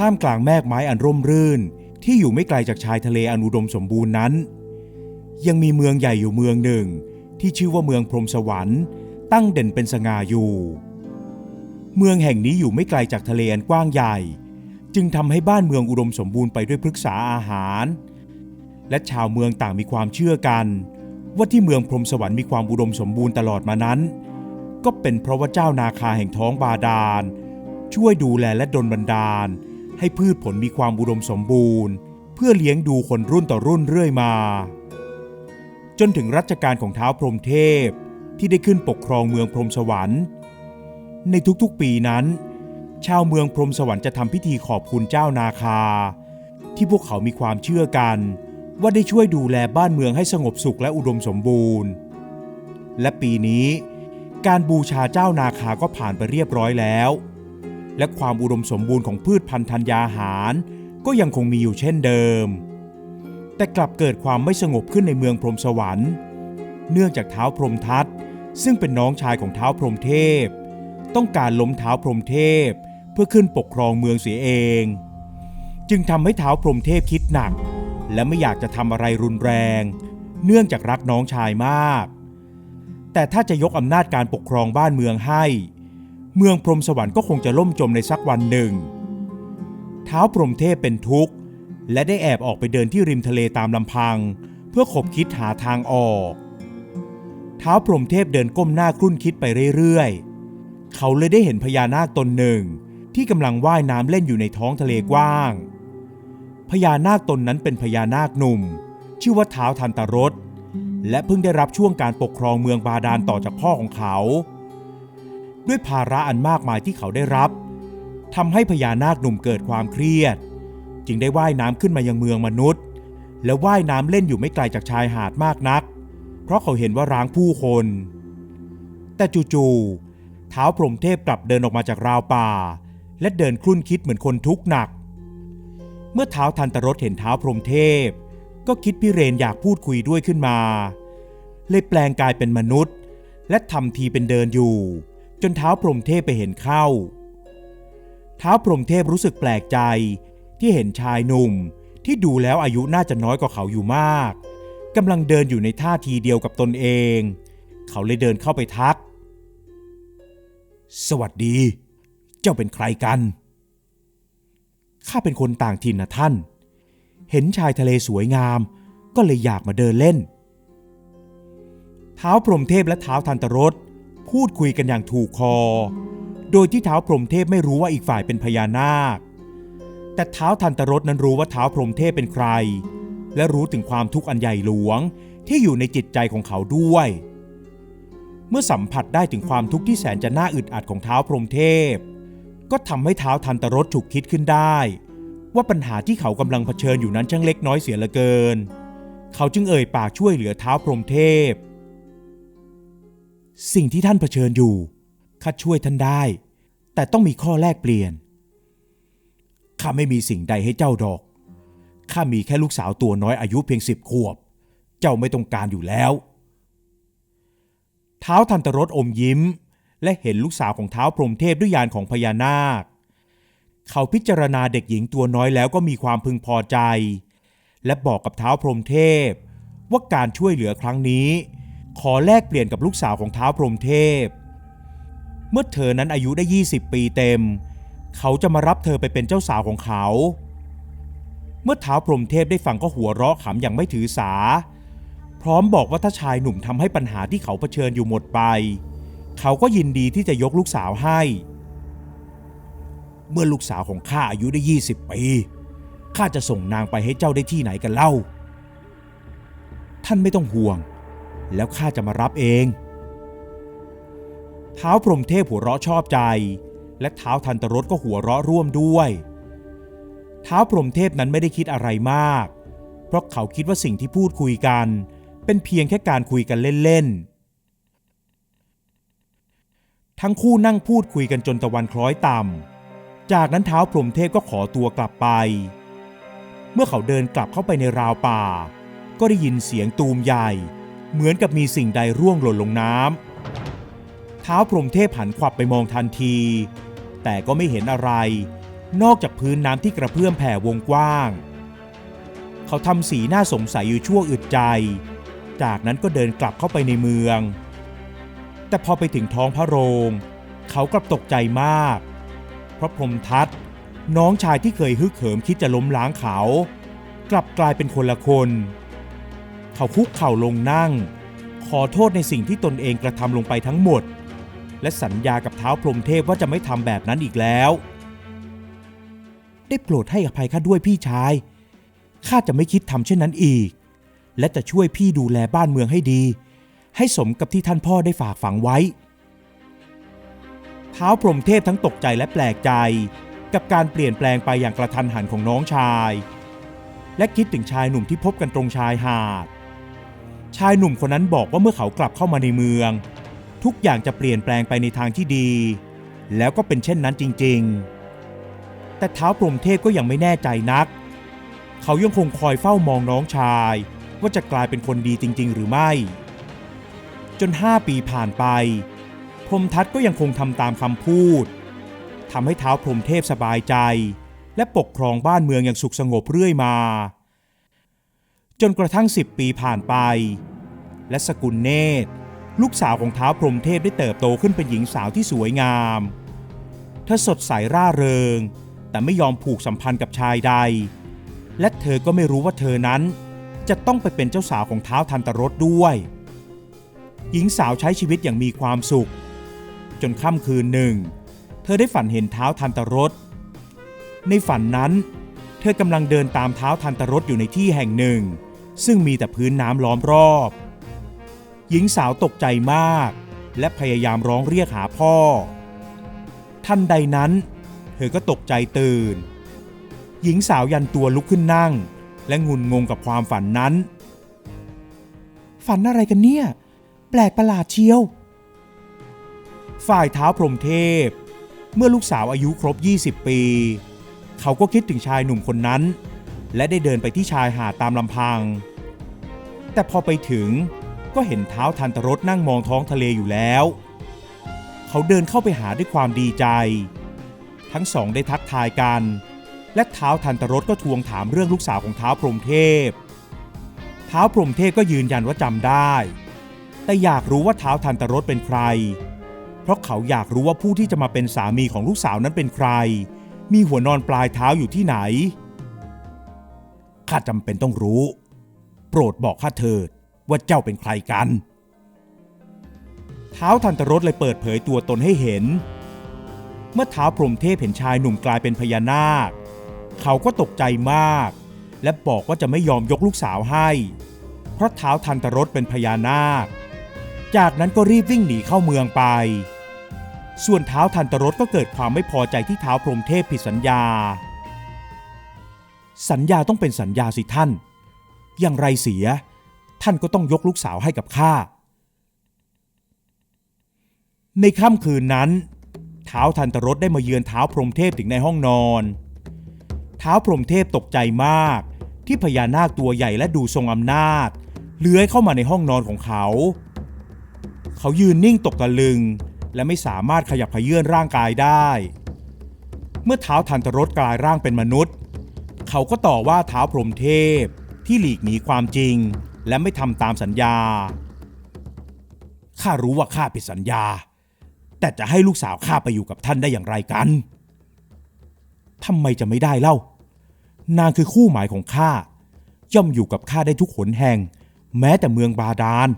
ท่ามกลางแมกไม้อันร่มรื่น ที่อยู่ไม่ไกลจากชายทะเลอันอุดมสมบูรณ์นั้น ยังมีเมืองใหญ่อยู่เมืองหนึ่ง ที่ชื่อว่าเมืองพรมสวรรค์ตั้งเด่นเป็นสง่าอยู่ เมืองแห่งนี้อยู่ไม่ไกลจากทะเลอันกว้างใหญ่ จึงทำให้บ้านเมืองอุดมสมบูรณ์ไปด้วยพฤกษาอาหาร และชาวเมืองต่างมีความเชื่อกัน ว่าที่เมืองพรมสวรรค์มีความอุดมสมบูรณ์ตลอดมานั้น ก็เป็นเพราะว่าเจ้านาคาแห่งท้องบาดาล ช่วยดูแลและดลบันดาล ให้พืชผลมีความอุดมสมบูรณ์ เพื่อเลี้ยงดูคนรุ่นต่อรุ่นเรื่อยมา จนถึงรัชกาลของเท้าวพรหมเทพที่ได้ขึ้นปกครองเมืองพรหมสวรรค์ ในทุกๆปีนั้น ชาวเมืองพรหมสวรรค์จะทำพิธีขอบคุณเจ้านาคา ที่พวกเขามีความเชื่อกัน ว่าได้ช่วยดูแลบ้านเมืองให้สงบสุขและอุดมสมบูรณ์ และปีนี้ การบูชาเจ้านาคาก็ผ่านไปเรียบร้อยแล้ว และความอุดมสมบูรณ์ของพืชพันธุ์ธัญญาหาร ก็ยังคงมีอยู่เช่นเดิม แต่กลับเกิดความไม่สงบขึ้นในเมืองพรมสวรรค์ เนื่องจากเท้าพรมทัตซึ่งเป็นน้องชายของเท้าพรมเทพ ต้องการล้มเท้าพรมเทพเพื่อขึ้นปกครองเมืองเสียเอง จึงทำให้เท้าพรมเทพคิดหนัก และไม่อยากจะทำอะไรรุนแรง เนื่องจากรักน้องชายมาก แต่ถ้าจะยกอำนาจการปกครองบ้านเมืองให้ เมืองพรหมสวรรค์ก็คงจะล่มจมในสักวันหนึ่ง เท้าพรหมเทพเป็นทุกข์ และได้แอบออกไปเดินที่ริมทะเลตามลำพัง เพื่อขบคิดหาทางออก เท้าพรหมเทพเดินก้มหน้าครุ่นคิดไปเรื่อยๆ เขาเลยได้เห็นพญานาคตนหนึ่ง ที่กำลังว่ายน้ำเล่นอยู่ในท้องทะเลกว้าง พญานาคตนนั้นเป็นพญานาคหนุ่ม ชื่อว่าเท้าทันตรสและเพิ่งได้รับช่วงการปกครองเมืองบาดาลต่อจากพ่อของเขา ด้วยภาระอันมากมายที่เขาได้รับทำให้พญานาคหนุ่มเกิดความเครียด จึงได้ว่ายน้ำขึ้นมายังเมืองมนุษย์ และว่ายน้ำเล่นอยู่ไม่ไกลจากชายหาดมากนัก เพราะเขาเห็นว่าร้างผู้คน แต่จู่ๆเท้าพรหมเทพกลับเดินออกมาจากราวป่า และเดินคลุ่นคิดเหมือนคนทุกข์หนัก เมื่อเท้าทันตรสเห็นเท้าพรหมเทพ ก็คิดพิเรนอยากพูดคุยด้วยขึ้นมา เลยแปลงกายเป็นมนุษย์ และทำทีเป็นเดินอยู่ จนเท้าพรหมเทพไปเห็นเข้า เท้าพรหมเทพรู้สึกแปลกใจที่เห็นชายหนุ่มที่ดูแล้วอายุน่าจะน้อยกว่าเขาอยู่มากกำลังเดินอยู่ในท่าทีเดียวกับตนเอง เขาเลยเดินเข้าไปทัก สวัสดี เจ้าเป็นใครกัน ข้าเป็นคนต่างถิ่นนะท่าน เห็นชายทะเลสวยงาม ก็เลยอยากมาเดินเล่น เท้าพรหมเทพและเท้าทันตรส พูดคุยกันอย่างถูกคอ โดยที่เท้าพรหมเทพไม่รู้ว่าอีกฝ่ายเป็นพญานาค แต่เท้าทันตรสนั้นรู้ว่าเท้าพรหมเทพเป็นใคร และรู้ถึงความทุกข์อันใหญ่หลวงที่อยู่ในจิตใจของเขาด้วย เมื่อสัมผัสได้ถึงความทุกข์ที่แสนจะน่าอึดอัดของเท้าพรหมเทพ ก็ทำให้เท้าทันตรสฉุกคิดขึ้นได้ ว่าปัญหาที่เขากำลังเผชิญอยู่นั้นช่างเล็กน้อยเสียเหลือเกิน เขาจึงเอ่ยปากช่วยเหลือเท้าพรหมเทพ สิ่งที่ท่านเผชิญอยู่ข้าช่วยท่านได้ แต่ต้องมีข้อแลกเปลี่ยนข้าไม่มีสิ่งใดให้เจ้าดอกข้ามีแค่ลูกสาวตัวน้อยอายุเพียงสิบขวบ เจ้าไม่ต้องการอยู่แล้ว เท้าทันตรสอมยิ้ม และเห็นลูกสาวของเท้าพรหมเทพด้วยยานของพญานาค เขาพิจารณาเด็กหญิงตัวน้อยแล้วก็มีความพึงพอใจ และบอกกับเท้าพรหมเทพ ว่าการช่วยเหลือครั้งนี้ ขอแลกเปลี่ยนกับลูกสาวของเท้าวพรหมเทพ เมื่อเธอนั้นอายุได้ 20 ปีเต็ม เขาจะมารับเธอไปเป็นเจ้าสาวของเขา เมื่อเท้าวพรหมเทพได้ฟังก็หัวเราะขำอย่างไม่ถือสา พร้อมบอกว่าถ้าชายหนุ่มทำให้ปัญหาที่เขาเผชิญอยู่หมดไป เขาก็ยินดีที่จะยกลูกสาวให้ เมื่อลูกสาวของข้าอายุได้ 20 ปีข้าจะส่งนางไปให้เจ้าได้ที่ไหนกันเล่า ท่านไม่ต้องห่วง แล้วข้าจะมารับเองเท้าวพรหมเทพหัวเราะชอบใจ และเท้าวทันตรสก็หัวเราะร่วมด้วยเท้าวพรหมเทพนั้นไม่ได้คิดอะไรมาก เพราะเขาคิดว่าสิ่งที่พูดคุยกัน เป็นเพียงแค่การคุยกันเล่นๆ ทั้งคู่นั่งพูดคุยกันจนตะวันคล้อยต่ำ จากนั้นเท้าวพรหมเทพก็ขอตัวกลับไป เมื่อเขาเดินกลับเข้าไปในราวป่า ก็ได้ยินเสียงตูมใหญ่ เหมือนกับมีสิ่งใดร่วงหล่นลงน้ำเท้าพรหมเทพหันขวับไปมองทันที แต่ก็ไม่เห็นอะไร นอกจากพื้นน้ำที่กระเพื่อมแผ่วงกว้าง เขาทำสีหน้าสงสัยอยู่ชั่วอึดใจ จากนั้นก็เดินกลับเข้าไปในเมือง แต่พอไปถึงท้องพระโรง เขากลับตกใจมาก เพราะพรหมทัตน้องชายที่เคยฮึกเหิมคิดจะล้มล้างเขา กลับกลายเป็นคนละคน เขาคุกเข่าลงนั่ง ขอโทษในสิ่งที่ตนเองกระทำลงไปทั้งหมด และสัญญากับเท้าพรหมเทพว่าจะไม่ทำแบบนั้นอีกแล้ว ได้โปรดให้อภัยข้าด้วยพี่ชายข้าจะไม่คิดทำเช่นนั้นอีก และจะช่วยพี่ดูแลบ้านเมืองให้ดี ให้สมกับที่ท่านพ่อได้ฝากฝังไว้ เท้าพรหมเทพทั้งตกใจและแปลกใจ กับการเปลี่ยนแปลงไปอย่างกระทันหันของน้องชาย และคิดถึงชายหนุ่มที่พบกันตรงชายหาด ชายหนุ่มคนนั้นบอกว่าเมื่อเขากลับเข้ามาในเมือง ทุกอย่างจะเปลี่ยนแปลงไปในทางที่ดี แล้วก็เป็นเช่นนั้นจริง ๆ แต่เท้าพรหมเทพก็ยังไม่แน่ใจนัก เขายังคงคอยเฝ้ามองน้องชาย ว่าจะกลายเป็นคนดีจริง ๆ หรือไม่ จนห้าปีผ่านไป พรหมทัตก็ยังคงทำตามคำพูดทำให้เท้าพรหมเทพสบายใจ และปกครองบ้านเมืองอย่างสุขสงบเรื่อยมา จนกระทั่งสิบปีผ่านไป และสกุลเนตร ลูกสาวของเท้าพรหมเทพได้เติบโตขึ้นเป็นหญิงสาวที่สวยงาม เธอสดใสร่าเริง แต่ไม่ยอมผูกสัมพันธ์กับชายใด และเธอก็ไม่รู้ว่าเธอนั้น จะต้องไปเป็นเจ้าสาวของเท้าทันตรสด้วย หญิงสาวใช้ชีวิตอย่างมีความสุข จนค่ำคืนหนึ่ง เธอได้ฝันเห็นเท้าทันตรสในฝันนั้น เธอกำลังเดินตามเท้าทันตรสอยู่ในที่แห่งหนึ่ง ซึ่งมีแต่พื้นน้ำล้อมรอบ หญิงสาวตกใจมาก และพยายามร้องเรียกหาพ่อทันใดนั้น เธอก็ตกใจตื่น หญิงสาวยันตัวลุกขึ้นนั่ง และงุนงงกับความฝันนั้น ฝันอะไรกันเนี่ย แปลกประหลาดเชียว ฝ่ายเท้าพรหมเทพ เมื่อลูกสาวอายุครบ 20 ปี เขาก็คิดถึงชายหนุ่มคนนั้นและได้เดินไปที่ชายหาดตามลำพัง แต่พอไปถึงก็เห็นเท้าทันตรสนั่งมองท้องทะเลอยู่แล้ว เขาเดินเข้าไปหาด้วยความดีใจ ทั้งสองได้ทักทายกัน และเท้าทันตรสก็ทวงถามเรื่องลูกสาวของเท้าพรหมเทพ เท้าพรหมเทพก็ยืนยันว่าจำได้ แต่อยากรู้ว่าเท้าทันตรสเป็นใคร เพราะเขาอยากรู้ว่าผู้ที่จะมาเป็นสามีของลูกสาวนั้นเป็นใคร มีหัวนอนปลายเท้าอยู่ที่ไหนข้าจำเป็นต้องรู้ โปรดบอกข้าเถิดว่าเจ้าเป็นใครกัน เท้าทันตรสเลยเปิดเผยตัวตนให้เห็น เมื่อเท้าพรหมเทพเห็นชายหนุ่มกลายเป็นพญานาค เขาก็ตกใจมาก และบอกว่าจะไม่ยอมยกลูกสาวให้ เพราะเท้าทันตรสเป็นพญานาค จากนั้นก็รีบวิ่งหนีเข้าเมืองไป ส่วนเท้าทันตรสก็เกิดความไม่พอใจที่เท้าพรหมเทพผิดสัญญา สัญญาต้องเป็นสัญญาสิท่าน อย่างไรเสีย ท่านก็ต้องยกลูกสาวให้กับข้า ในค่ำคืนนั้น เท้าทันตรสได้มาเยือนเท้าพรหมเทพถึงในห้องนอน เท้าพรหมเทพตกใจมาก ที่พญานาคตัวใหญ่และดูทรงอำนาจ เลื้อยเข้ามาในห้องนอนของเขา เขายืนนิ่งตกตะลึง และไม่สามารถขยับขยื่นร่างกายได้ เมื่อเท้าทันตรสกลายร่างเป็นมนุษย์ เขาก็ต่อว่าเท้าพรหมเทพ ที่หลีกหนีความจริง และไม่ทำตามสัญญา ข้ารู้ว่าข้าผิดสัญญา แต่จะให้ลูกสาวข้าไปอยู่กับท่านได้อย่างไรกันทำไมจะไม่ได้เล่า นางคือคู่หมายของข้า ย่อมอยู่กับข้าได้ทุกหนแห่ง แม้แต่เมืองบาดาล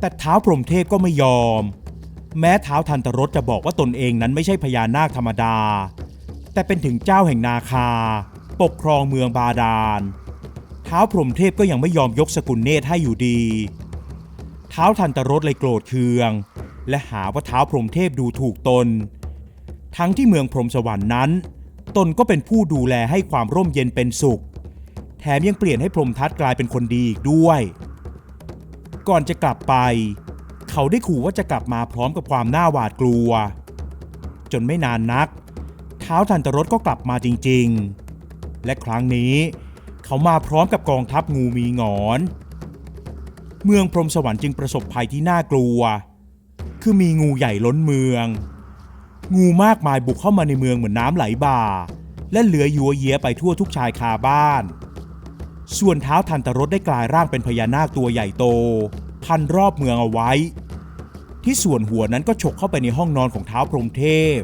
แต่เท้าพรหมเทพก็ไม่ยอม แม้เท้าทันตรสจะบอกว่าตนเองนั้นไม่ใช่พญานาคธรรมดา แต่เป็นถึงเจ้าแห่งนาคา ปกครองเมืองบาดาล เท้าพรหมเทพก็ยังไม่ยอมยกสกุลเนตรให้อยู่ดี เท้าทันตรสเลยโกรธเคือง และหาว่าเท้าพรหมเทพดูถูกตน ทั้งที่เมืองพรหมสวรรค์นั้น ตนก็เป็นผู้ดูแลให้ความร่มเย็นเป็นสุข แถมยังเปลี่ยนให้พรหมทัตกลายเป็นคนดีอีกด้วย ก่อนจะกลับไป เขาได้ขู่ว่าจะกลับมาพร้อมกับความน่าหวาดกลัว จนไม่นานนัก เท้าทันตรสก็กลับมาจริง ๆ และครั้งนี้เขามาพร้อมกับกองทัพงูมีงอน เมืองพรหมสวรรค์จึงประสบภัยที่น่ากลัว คือมีงูใหญ่ล้นเมือง งูมากมายบุกเข้ามาในเมืองเหมือนน้ำไหลบ่า และเหลือยัวเยียไปทั่วทุกชายคาบ้าน ส่วนเท้าทันตรสได้กลายร่างเป็นพญานาคตัวใหญ่โต พันรอบเมืองเอาไว้ ที่ส่วนหัวนั้นก็ฉกเข้าไปในห้องนอนของเท้าพรหมเทพ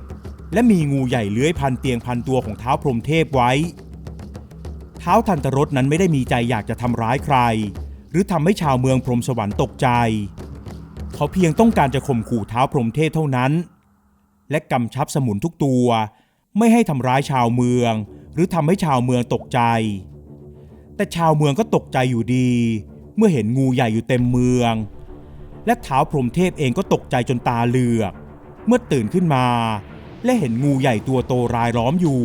และมีงูใหญ่เลื้อยพันเตียงพันตัวของเท้าพรหมเทพไว้ ท้าทันตรสนั้นไม่ได้มีใจอยากจะทำร้ายใคร หรือทำให้ชาวเมืองพรมสวรรค์ตกใจ เขาเพียงต้องการจะข่มขู่เท้าพรมเทพเท่านั้น และกำชับสมุนทุกตัว ไม่ให้ทำร้ายชาวเมือง หรือทำให้ชาวเมืองตกใจ แต่ชาวเมืองก็ตกใจอยู่ดี เมื่อเห็นงูใหญ่อยู่เต็มเมือง และเท้าพรมเทพเองก็ตกใจจนตาเหลือก เมื่อตื่นขึ้นมา และเห็นงูใหญ่ตัวโตรายล้อมอยู่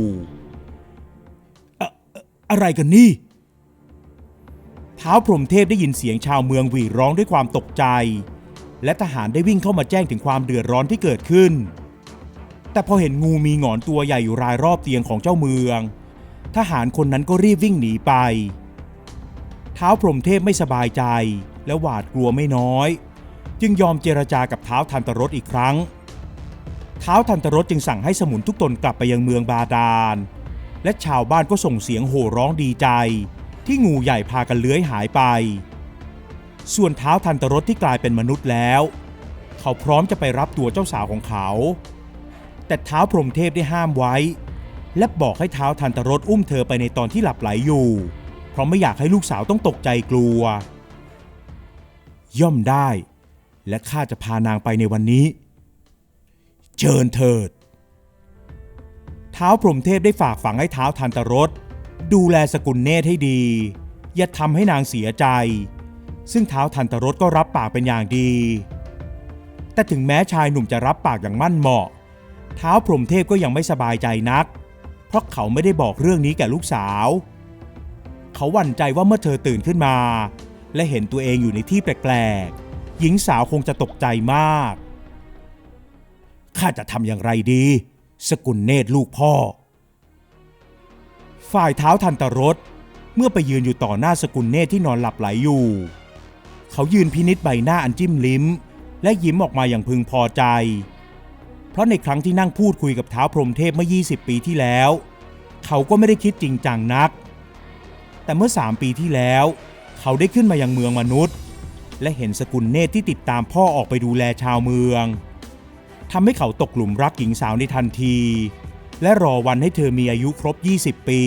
อะไรกันนี่เท้าพรหมเทพได้ยินเสียงชาวเมืองหวีร้องด้วยความตกใจ และทหารได้วิ่งเข้ามาแจ้งถึงความเดือดร้อนที่เกิดขึ้น แต่พอเห็นงูมีหงอนตัวใหญ่อยู่รายรอบเตียงของเจ้าเมือง ทหารคนนั้นก็รีบวิ่งหนีไปเท้าพรหมเทพไม่สบายใจและหวาดกลัวไม่น้อย จึงยอมเจรจากับเท้าทันตรสอีกครั้งเท้าทันตรสจึงสั่งให้สมุนทุกตนกลับไปยังเมืองบาดาล และชาวบ้านก็ส่งเสียงโห่ร้องดีใจ ที่งูใหญ่พากันเลื้อยหายไป ส่วนเท้าทันตรสที่กลายเป็นมนุษย์แล้ว เขาพร้อมจะไปรับตัวเจ้าสาวของเขา แต่เท้าพรหมเทพได้ห้ามไว้ และบอกให้เท้าทันตรสอุ้มเธอไปในตอนที่หลับไหลอยู่ เพราะไม่อยากให้ลูกสาวต้องตกใจกลัว ย่อมได้ และข้าจะพานางไปในวันนี้ เชิญเถิด ท้าพรหมเทพได้ฝากฝังให้เท้าทันตรสดูแลสกุลเนตรให้ดี อย่าทำให้นางเสียใจ ซึ่งเท้าทันตรสก็รับปากเป็นอย่างดี แต่ถึงแม้ชายหนุ่มจะรับปากอย่างมั่นเหมาะเท้าพรหมเทพก็ยังไม่สบายใจนัก เพราะเขาไม่ได้บอกเรื่องนี้แก่ลูกสาว เขาหวั่นใจว่าเมื่อเธอตื่นขึ้นมา และเห็นตัวเองอยู่ในที่แปลกๆหญิงสาวคงจะตกใจมากข้าจะทำอย่างไรดี สกุลเนตรลูกพ่อ ฝ่ายเท้าทันตรสเมื่อไปยืนอยู่ต่อหน้าสกุลเนตรที่นอนหลับไหลอยู่ เขายืนพินิษใบหน้าอันจิ้มลิ้ม และยิ้มออกมาอย่างพึงพอใจ เพราะในครั้งที่นั่งพูดคุยกับเท้าพรหมเทพเมื่อ 20 ปีที่แล้ว เขาก็ไม่ได้คิดจริงจังนัก แต่เมื่อ 3 ปีที่แล้ว เขาได้ขึ้นมายังเมืองมนุษย์ และเห็นสกุลเนตรที่ติดตามพ่อออกไปดูแลชาวเมือง ทำให้เขาตกหลุมรักหญิงสาวในทันที และรอวันให้เธอมีอายุครบ 20 ปี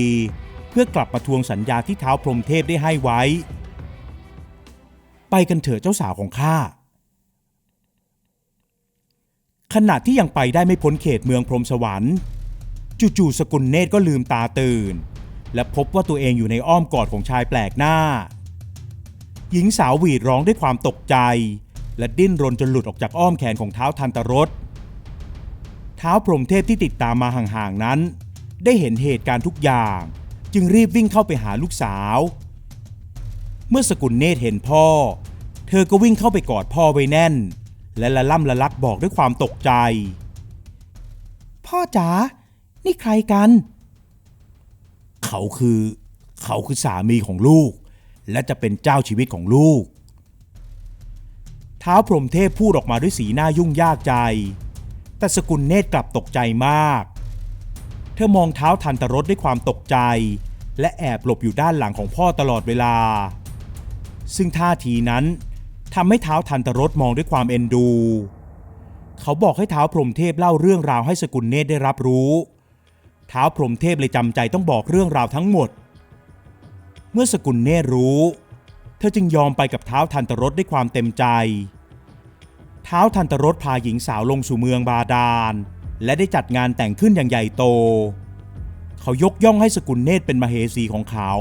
เพื่อกลับมาทวงสัญญาที่เท้าพรหมเทพได้ให้ไว้ ไปกันเถอะเจ้าสาวของข้าขณะที่ยังไปได้ไม่พ้นเขตเมืองพรมสวรรค์จู่ๆสกุลเนตรก็ลืมตาตื่น และพบว่าตัวเองอยู่ในอ้อมกอดของชายแปลกหน้า หญิงสาวหวีดร้องด้วยความตกใจ และดิ้นรนจนหลุดออกจากอ้อมแขนของเท้าทันตรส ท้าพรหมเทพที่ติดตามมาห่างๆนั้น ได้เห็นเหตุการณ์ทุกอย่าง จึงรีบวิ่งเข้าไปหาลูกสาว เมื่อสกุลเนตรเห็นพ่อ เธอก็วิ่งเข้าไปกอดพ่อไว้แน่น และละล่ำละลักบอกด้วยความตกใจ พ่อจ๋านี่ใครกัน เขาคือ เขาคือสามีของลูก และจะเป็นเจ้าชีวิตของลูกเท้าพรหมเทพพูดออกมาด้วยสีหน้ายุ่งยากใจ แต่สกุลเนตรกลับตกใจมาก เธอมองเท้าทันตรสด้วยความตกใจ และแอบหลบอยู่ด้านหลังของพ่อตลอดเวลา ซึ่งท่าทีนั้นทำให้เท้าทันตรสมองด้วยความเอ็นดู เขาบอกให้เท้าพรหมเทพเล่าเรื่องราวให้สกุลเนตรได้รับรู้ เท้าพรหมเทพเลยจำใจต้องบอกเรื่องราวทั้งหมด เมื่อสกุลเนตรรู้ เธอจึงยอมไปกับเท้าทันตรสด้วยความเต็มใจ ท้าทันตรสพาหญิงสาวลงสู่เมืองบาดาล และได้จัดงานแต่งขึ้นอย่างใหญ่โต เขายกย่องให้สกุลเนตรเป็นมเหสีของเขา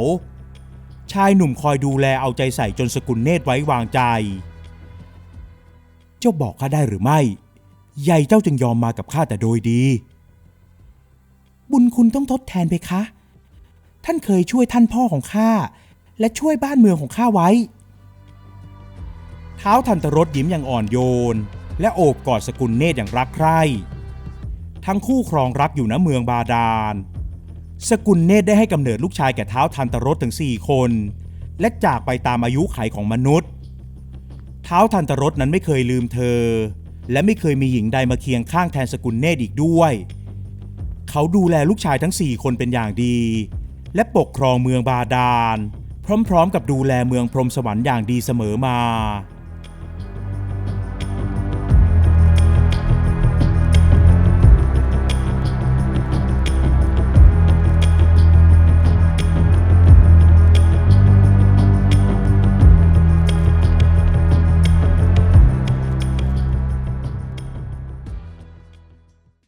ชายหนุ่มคอยดูแลเอาใจใส่จนสกุลเนตรไว้วางใจ เจ้าบอกข้าได้หรือไม่ ใหญ่เจ้าจึงยอมมากับข้าแต่โดยดี บุญคุณต้องทดแทนไปคะ ท่านเคยช่วยท่านพ่อของข้าและช่วยบ้านเมืองของข้าไว้ เท้าทันตรสยิ้มอย่างอ่อนโยน และโอบกอดสกุลเนตรอย่างรักใคร่ ทั้งคู่ครองรักอยู่ณเมืองบาดาล สกุลเนตรได้ให้กำเนิดลูกชายแก่เท้าทันตรสถึง 4 คน และจากไปตามอายุไขของมนุษย์ เท้าทันตรสนั้นไม่เคยลืมเธอ และไม่เคยมีหญิงใดมาเคียงข้างแทนสกุลเนตรอีกด้วย เขาดูแลลูกชายทั้งสี่คนเป็นอย่างดี และปกครองเมืองบาดาลพร้อมๆ กับดูแลเมืองพรหมสวรรค์อย่างดีเสมอมา